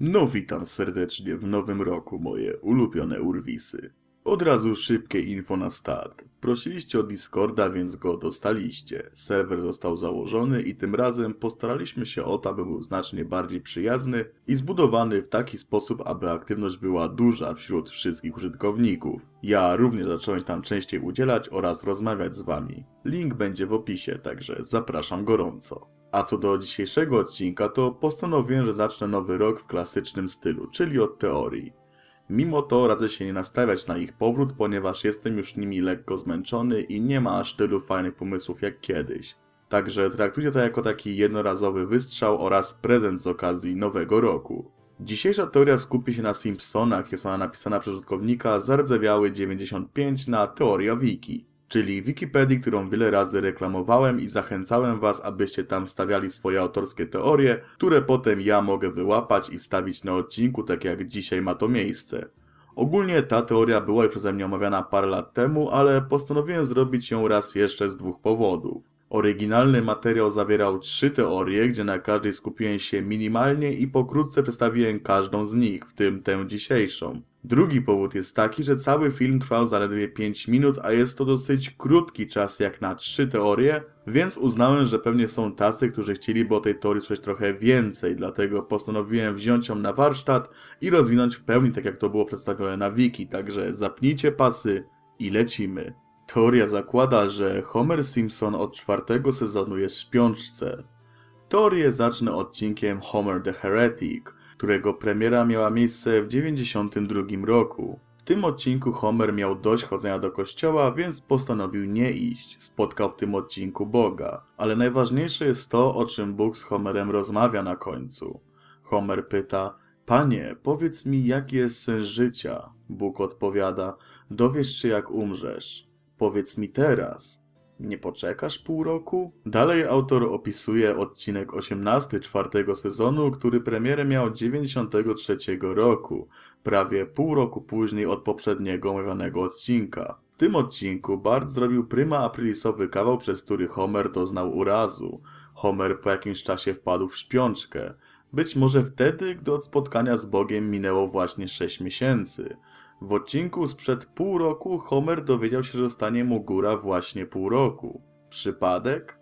No witam serdecznie w nowym roku moje ulubione urwisy. Od razu szybkie info na start. Prosiliście o Discorda, więc go dostaliście. Serwer został założony i tym razem postaraliśmy się o to, aby był znacznie bardziej przyjazny i zbudowany w taki sposób, aby aktywność była duża wśród wszystkich użytkowników. Ja również zacząłem tam częściej udzielać oraz rozmawiać z wami. Link będzie w opisie, także zapraszam gorąco. A co do dzisiejszego odcinka, to postanowiłem, że zacznę nowy rok w klasycznym stylu, czyli od teorii. Mimo to radzę się nie nastawiać na ich powrót, ponieważ jestem już nimi lekko zmęczony i nie ma aż tylu fajnych pomysłów jak kiedyś. Także traktujcie to jako taki jednorazowy wystrzał oraz prezent z okazji nowego roku. Dzisiejsza teoria skupi się na Simpsonach, jest ona napisana przez użytkownika zardzewiały 95 na Teoria Wiki czyli Wikipedii, którą wiele razy reklamowałem i zachęcałem Was, abyście tam wstawiali swoje autorskie teorie, które potem ja mogę wyłapać i wstawić na odcinku, tak jak dzisiaj ma to miejsce. Ogólnie ta teoria była już przeze mnie omawiana parę lat temu, ale postanowiłem zrobić ją raz jeszcze z dwóch powodów. Oryginalny materiał zawierał trzy teorie, gdzie na każdej skupiłem się minimalnie i pokrótce przedstawiłem każdą z nich, w tym tę dzisiejszą. Drugi powód jest taki, że cały film trwał zaledwie 5 minut, a jest to dosyć krótki czas jak na trzy teorie, więc uznałem, że pewnie są tacy, którzy chcieliby o tej teorii słyszeć trochę więcej, dlatego postanowiłem wziąć ją na warsztat i rozwinąć w pełni tak jak to było przedstawione na wiki, także zapnijcie pasy i lecimy. Teoria zakłada, że Homer Simpson od czwartego sezonu jest w śpiączce. Teorię zacznę odcinkiem Homer the Heretic, którego premiera miała miejsce w 92 roku. W tym odcinku Homer miał dość chodzenia do kościoła, więc postanowił nie iść. Spotkał w tym odcinku Boga. Ale najważniejsze jest to, o czym Bóg z Homerem rozmawia na końcu. Homer pyta: Panie, powiedz mi, jaki jest sens życia? Bóg odpowiada: Dowiesz się, jak umrzesz. Powiedz mi teraz. Nie poczekasz pół roku? Dalej autor opisuje odcinek 18 czwartego sezonu, który premierę miał 93 roku, prawie pół roku później od poprzedniego omawianego odcinka. W tym odcinku Bart zrobił prima aprilisowy kawał, przez który Homer doznał urazu. Homer po jakimś czasie wpadł w śpiączkę. Być może wtedy, gdy od spotkania z Bogiem minęło właśnie 6 miesięcy. W odcinku sprzed pół roku Homer dowiedział się, że stanie mu góra właśnie pół roku. Przypadek?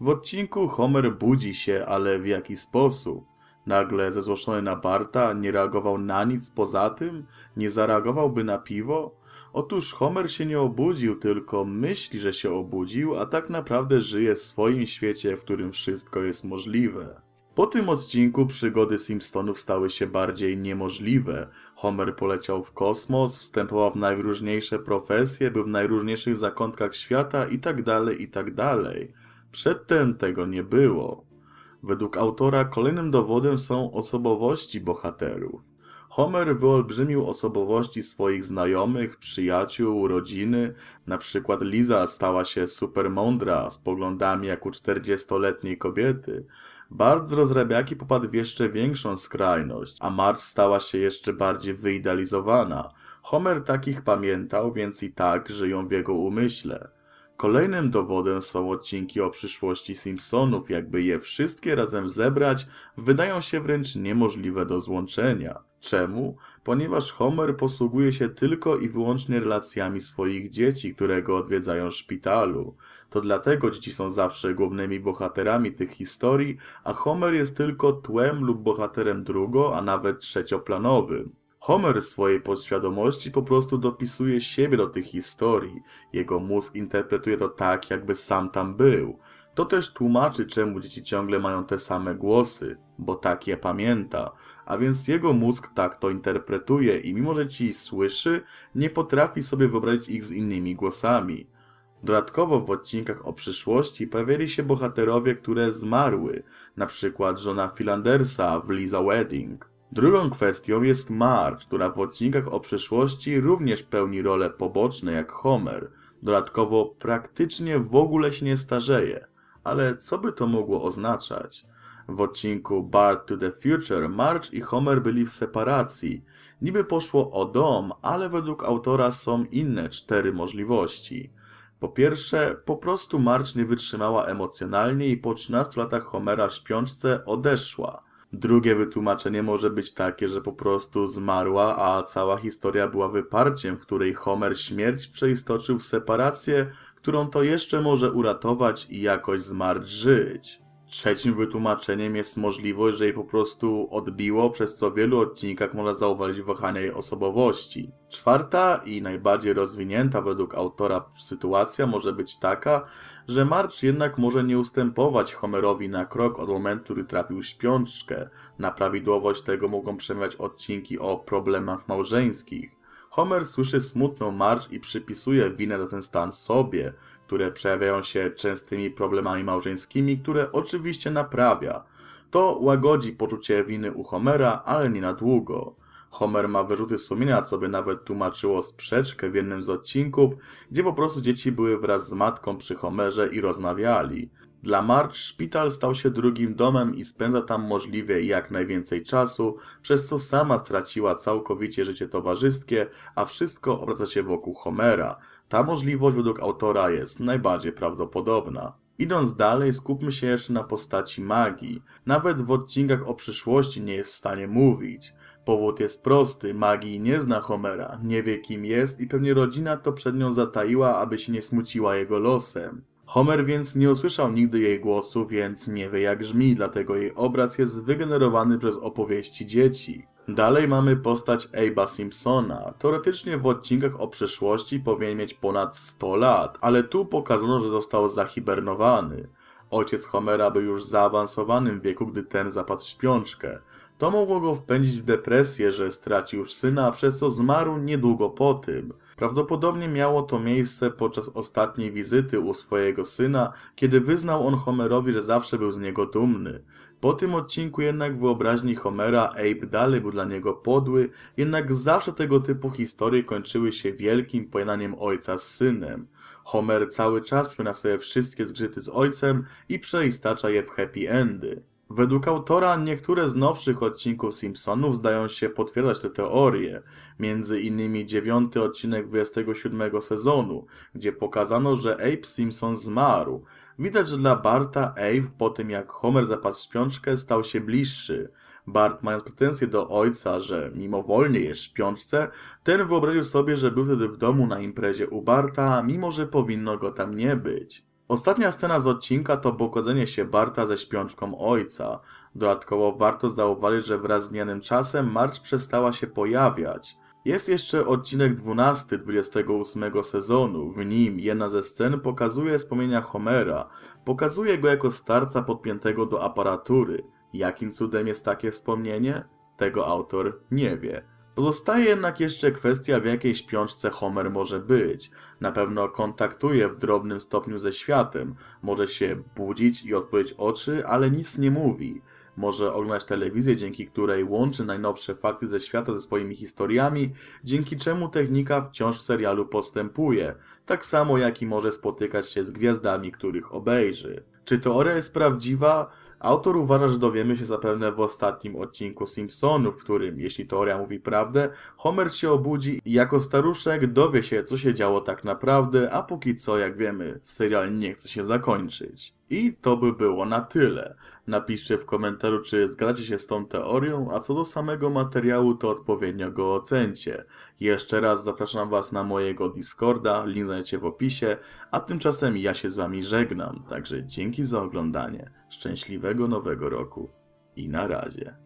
W odcinku Homer budzi się, ale w jaki sposób? Nagle zezłoszczony na Barta nie reagował na nic poza tym? Nie zareagowałby na piwo? Otóż Homer się nie obudził, tylko myśli, że się obudził, a tak naprawdę żyje w swoim świecie, w którym wszystko jest możliwe. Po tym odcinku przygody Simpsonów stały się bardziej niemożliwe. Homer poleciał w kosmos, wstępował w najróżniejsze profesje, był w najróżniejszych zakątkach świata itd., itd. Przedtem tego nie było. Według autora kolejnym dowodem są osobowości bohaterów. Homer wyolbrzymił osobowości swoich znajomych, przyjaciół, rodziny. Na przykład Liza stała się super mądra, z poglądami jak u 40-letniej kobiety. Bart z rozrabiaki popadł w jeszcze większą skrajność, a Marge stała się jeszcze bardziej wyidealizowana. Homer takich pamiętał, więc i tak żyją w jego umyśle. Kolejnym dowodem są odcinki o przyszłości Simpsonów, jakby je wszystkie razem zebrać, wydają się wręcz niemożliwe do złączenia. Czemu? Ponieważ Homer posługuje się tylko i wyłącznie relacjami swoich dzieci, które go odwiedzają w szpitalu. To dlatego dzieci są zawsze głównymi bohaterami tych historii, a Homer jest tylko tłem lub bohaterem drugo, a nawet trzecioplanowym. Homer swojej podświadomości po prostu dopisuje siebie do tych historii. Jego mózg interpretuje to tak, jakby sam tam był. To też tłumaczy, czemu dzieci ciągle mają te same głosy, bo tak je pamięta. A więc jego mózg tak to interpretuje i mimo, że ci słyszy, nie potrafi sobie wyobrazić ich z innymi głosami. Dodatkowo w odcinkach o przyszłości pojawiali się bohaterowie, które zmarły, na przykład żona Philandersa w Lisa Wedding. Drugą kwestią jest Marge, która w odcinkach o przyszłości również pełni role poboczne jak Homer. Dodatkowo praktycznie w ogóle się nie starzeje. Ale co by to mogło oznaczać? W odcinku Bart to the Future Marge i Homer byli w separacji. Niby poszło o dom, ale według autora są inne cztery możliwości. Po pierwsze, po prostu Marge nie wytrzymała emocjonalnie i po 13 latach Homera w śpiączce odeszła. Drugie wytłumaczenie może być takie, że po prostu zmarła, a cała historia była wyparciem, w której Homer śmierć przeistoczył w separację, którą to jeszcze może uratować i jakoś zmarć żyć. Trzecim wytłumaczeniem jest możliwość, że jej po prostu odbiło, przez co w wielu odcinkach można zauważyć wahania jej osobowości. Czwarta i najbardziej rozwinięta według autora sytuacja może być taka, że Marge jednak może nie ustępować Homerowi na krok od momentu, który trafił śpiączkę. Na prawidłowość tego mogą przemawiać odcinki o problemach małżeńskich. Homer słyszy smutną Marge i przypisuje winę za ten stan sobie, które przejawiają się częstymi problemami małżeńskimi, które oczywiście naprawia. To łagodzi poczucie winy u Homera, ale nie na długo. Homer ma wyrzuty sumienia, co by nawet tłumaczyło sprzeczkę w jednym z odcinków, gdzie po prostu dzieci były wraz z matką przy Homerze i rozmawiali. Dla Marge szpital stał się drugim domem i spędza tam możliwie jak najwięcej czasu, przez co sama straciła całkowicie życie towarzyskie, a wszystko obraca się wokół Homera. Ta możliwość według autora jest najbardziej prawdopodobna. Idąc dalej, skupmy się jeszcze na postaci magii. Nawet w odcinkach o przyszłości nie jest w stanie mówić. Powód jest prosty, magii nie zna Homera, nie wie kim jest i pewnie rodzina to przed nią zataiła, aby się nie smuciła jego losem. Homer więc nie usłyszał nigdy jej głosu, więc nie wie jak brzmi, dlatego jej obraz jest wygenerowany przez opowieści dzieci. Dalej mamy postać Abe'a Simpsona. Teoretycznie w odcinkach o przeszłości powinien mieć ponad 100 lat, ale tu pokazano, że został zahibernowany. Ojciec Homera był już w zaawansowanym wieku, gdy ten zapadł w śpiączkę. To mogło go wpędzić w depresję, że stracił syna, przez co zmarł niedługo po tym. Prawdopodobnie miało to miejsce podczas ostatniej wizyty u swojego syna, kiedy wyznał on Homerowi, że zawsze był z niego dumny. Po tym odcinku jednak wyobraźni Homera Abe dalej był dla niego podły, jednak zawsze tego typu historie kończyły się wielkim pojednaniem ojca z synem. Homer cały czas przypomina sobie wszystkie zgrzyty z ojcem i przeistacza je w happy endy. Według autora niektóre z nowszych odcinków Simpsonów zdają się potwierdzać te teorie, między innymi dziewiąty odcinek 27 sezonu, gdzie pokazano, że Abe Simpson zmarł. Widać, że dla Barta Abe po tym jak Homer zapadł w śpiączkę stał się bliższy. Bart mając pretensje do ojca, że mimowolnie jest w śpiączce, ten wyobraził sobie, że był wtedy w domu na imprezie u Barta, mimo że powinno go tam nie być. Ostatnia scena z odcinka to pogodzenie się Barta ze śpiączką ojca. Dodatkowo warto zauważyć, że wraz z zmianym czasem Marge przestała się pojawiać. Jest jeszcze odcinek 12 28 sezonu. W nim jedna ze scen pokazuje wspomnienia Homera. Pokazuje go jako starca podpiętego do aparatury. Jakim cudem jest takie wspomnienie? Tego autor nie wie. Pozostaje jednak jeszcze kwestia, w jakiej śpiączce Homer może być. Na pewno kontaktuje w drobnym stopniu ze światem, może się budzić i otworzyć oczy, ale nic nie mówi. Może oglądać telewizję, dzięki której łączy najnowsze fakty ze świata ze swoimi historiami, dzięki czemu technika wciąż w serialu postępuje, tak samo jak i może spotykać się z gwiazdami, których obejrzy. Czy teoria jest prawdziwa? Autor uważa, że dowiemy się zapewne w ostatnim odcinku Simpsonów, w którym, jeśli teoria mówi prawdę, Homer się obudzi i jako staruszek dowie się, co się działo tak naprawdę, a póki co, jak wiemy, serial nie chce się zakończyć. I to by było na tyle. Napiszcie w komentarzu, czy zgadzacie się z tą teorią, a co do samego materiału, to odpowiednio go ocencie. Jeszcze raz zapraszam Was na mojego Discorda, link znajdziecie w opisie, a tymczasem ja się z Wami żegnam, także dzięki za oglądanie, szczęśliwego nowego roku i na razie.